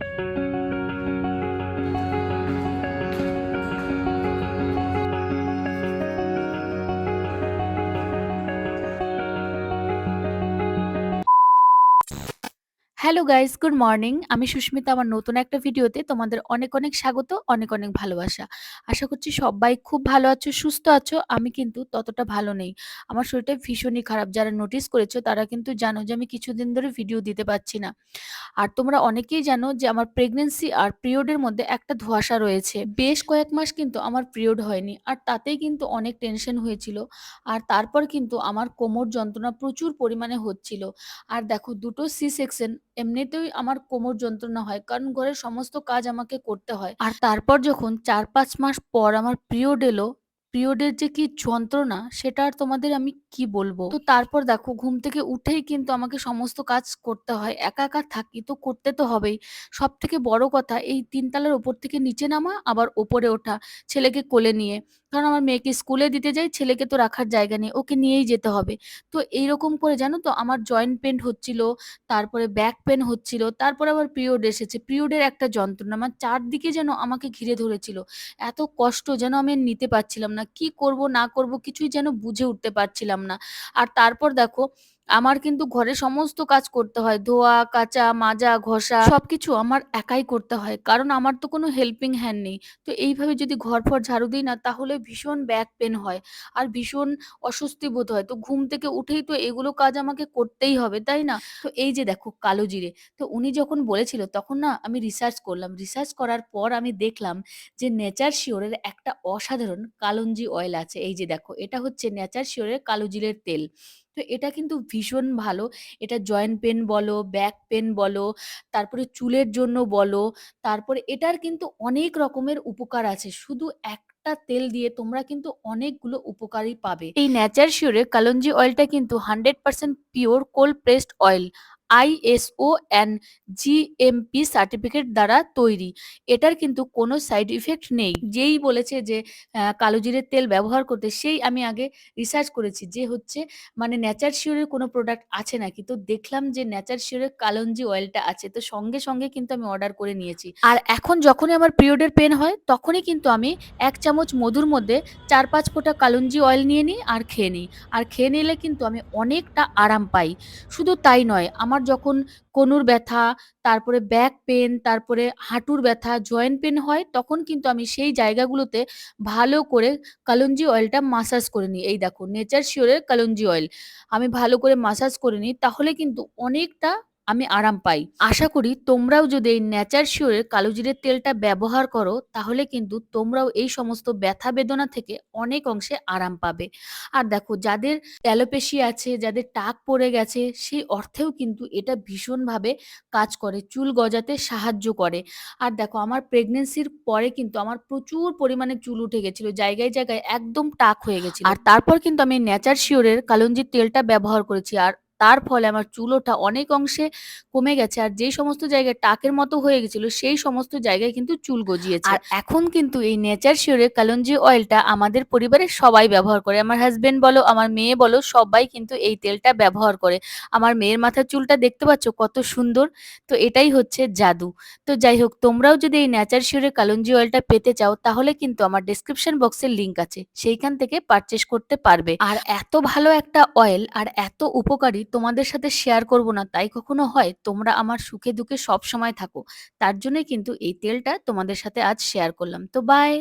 Thank you. Hello guys good morning আমি সুস্মিতা। আমার নতুন একটা ভিডিওতে তোমাদের অনেক অনেক স্বাগত, অনেক অনেক ভালোবাসা। আশা করছি সবাই খুব ভালো আছো, সুস্থ আছো। আমি কিন্তু ততটা ভালো নেই। আমার শরীরটা ভীষণই খারাপ। যারা নোটিস করেছ, তারা কিন্তু জানো যে আমি কিছুদিন ধরে ভিডিও দিতে পারছি না। আর তোমরা অনেকেই জানো যে আমার প্রেগনেন্সি আর পিরিয়ডের মধ্যে একটা ধোঁয়াশা রয়েছে। বেশ কয়েক মাস কিন্তু আমার পিরিয়ড হয়নি। আর তাতেই কিন্তু অনেক টেনশন হয়েছিল। আর তারপর কিন্তু আমার কোমর যন্ত্রণা প্রচুর পরিমাণে হচ্ছিল। আর দেখো, দুটো সি সেকশন এমনিতেই আমার কোমর যন্ত্রণা হয় কারণ ঘরের সমস্ত কাজ আমাকে করতে হয়। আর তারপর যখন চার পাঁচ মাস পর আমার পিরিয়ড এলো পিরিয়ডের যে কি যন্ত্রণা সেটা আর তোমাদের আমি কি বলব? তো তারপর দেখো ঘুম থেকে উঠেই কিন্তু আমাকে সমস্ত কাজ করতে হয় একা একা থাকি তো করতে তো হবেই। সব থেকে বড় কথা এই তিনতলার ওপর থেকে নিচে নামা আবার ওপরে ওঠা ছেলেকে কোলে নিয়ে। কারণ আমার মেয়েকে স্কুলে দিতে যাই, ছেলেকে তো রাখার জায়গা নেই, ওকে নিয়েই যেতে হবে। তো এইরকম করে জানো তো, আমার জয়েন্ট পেন হচ্ছিল, তারপরে ব্যাক পেন হচ্ছিল, তারপরে আবার পিরিয়ড এসেছে। পিরিয়ডের একটা যন্ত্রণা, আমার চারদিকে যেন আমাকে ঘিরে ধরেছিল। এত কষ্ট যেন আমি নিতে পারছিলাম না, কি করব না করব কিছুই যেন বুঝে উঠতে পারছিলাম না। আর তারপর দেখো আমার কিন্তু ঘরে সমস্ত কাজ করতে হয়। ধোয়া, কাচা, মাজা, ঘষা সবকিছু আমার একাই করতে হয়। কারণ আমার তো কোনো হেল্পিং হ্যান্ড নেই। তো এইভাবে যদি ঘর ফর ঝাড়ু দিই না, তাহলে ভীষণ ব্যাক পেন হয় আর ভীষণ অস্বস্তি বোধ হয়। তো ঘুম থেকে উঠেই তো এগুলো কাজ আমাকে করতেই হবে, তাই না? তো এই যে দেখো কালো জিরে, তো উনি যখন বলেছিল, তখন না আমি রিসার্চ করলাম। রিসার্চ করার পর আমি দেখলাম যে নেচার শিওরের একটা অসাধারণ কালঞ্জি অয়েল আছে। এই যে দেখো, এটা হচ্ছে নেচার শিওরের কালো জিরের তেল। তো এটা কিন্তু ভীষণ ভালো। এটা জয়েন্ট পেন বলো, ব্যাক পেন বলো, তারপরে চুলের জন্য বলো, তারপরে এটার কিন্তু অনেক রকমের উপকার আছে। শুধু একটা তেল দিয়ে তোমরা কিন্তু অনেকগুলো উপকারই পাবে। এই ন্যাচার শিওরে কালঞ্জি অয়েলটা কিন্তু hundred percent pure cold pressed oil ISO and GMP certificate দ্বারা তৈরি। এটার কিন্তু কোনো সাইড ইফেক্ট নেই। যেই বলেছে যে আহ, কালো জিরের তেল ব্যবহার করতে সেই আমি আগে রিসার্চ করেছি যে হচ্ছে মানে ন্যাচার শিওরের কোনো প্রোডাক্ট আছে নাকি? তো দেখলাম যে ন্যাচার শিওরের কালঞ্জি অয়েলটা আছে। তো সঙ্গে সঙ্গে কিন্তু আমি অর্ডার করে নিয়েছি। আর এখন যখনই আমার পিরিয়ডের পেন হয় তখনই কিন্তু আমি এক চামচ মধুর মধ্যে চার পাঁচ ফোঁটা কালঞ্জি অয়েল নিয়ে নিই আর খেয়ে নিই। আর খেয়ে নিলে কিন্তু আমি অনেকটা আরাম পাই। শুধু তাই নয় আমার যখন কনুর ব্যথা, তারপরে ব্যাক পেন তারপরে হাঁটুর ব্যথা জয়েন্ট পেন হয়, তখন কিন্তু আমি সেই জায়গাগুলোতে ভালো করে কালঞ্জি অয়েলটা মাসাজ করে নিই। এই দেখো নেচার শিওরের কালঞ্জি অয়েল আমি ভালো করে মাসাজ করে নিই, তাহলে কিন্তু অনেকটা আমি আরাম পাই। আশা করি তোমরাও যদি এই ন্যাচার শিওরের কালো জিরের তেলটা ব্যবহার করো, তাহলে কিন্তু তোমরাও এই সমস্ত ব্যথা বেদনা থেকে অনেক অংশে আরাম পাবে। আর দেখো, যাদের অ্যালোপেশি আছে, যাদের টাক পড়ে গেছে, সেই অর্থেও কিন্তু এটা ভীষণভাবে কাজ করে, চুল গজাতে সাহায্য করে। আর দেখো, আমার প্রেগনেন্সির পরে কিন্তু আমার প্রচুর পরিমাণে চুল উঠে গেছিল, জায়গায় জায়গায় একদম টাক হয়ে গেছিল। আর তারপর কিন্তু আমি ন্যাচার শিওরের কালঞ্জির তেলটা ব্যবহার করেছি। আর তার ফলে আমার চুল ওঠা অনেক অংশে কমে গেছে আর যে সমস্ত জায়গায় টাকের মতো হয়ে গেছিল সেই সমস্ত জায়গায় কিন্তু চুল গজিয়েছে। আর এখন কিন্তু এই নেচার শিওরের কালঞ্জি অয়েলটা আমাদের পরিবারের সবাই ব্যবহার করে। আমার হাজবেন্ড বলো আমার মেয়ে বলো সবাই কিন্তু এই তেলটা ব্যবহার করে। আমার মেয়ের মাথার চুলটা দেখতে পাচ্ছ কত সুন্দর? তো এটাই হচ্ছে জাদু। তো যাই হোক তোমরাও যদি এই নেচার শিওরের কালঞ্জি অয়েলটা পেতে চাও তাহলে কিন্তু আমার ডেসক্রিপশন বক্সের লিঙ্ক আছে। সেইখান থেকে পারচেস করতে পারবে। আর এত ভালো একটা অয়েল আর এত উপকারী তোমাদের সাথে শেয়ার করব না, তাই কখনো হয়? তোমরা আমার সুখে দুঃখে সব সময় থাকো। তার জন্যই কিন্তু এই তেলটা তোমাদের সাথে আজ শেয়ার করলাম। তো বাই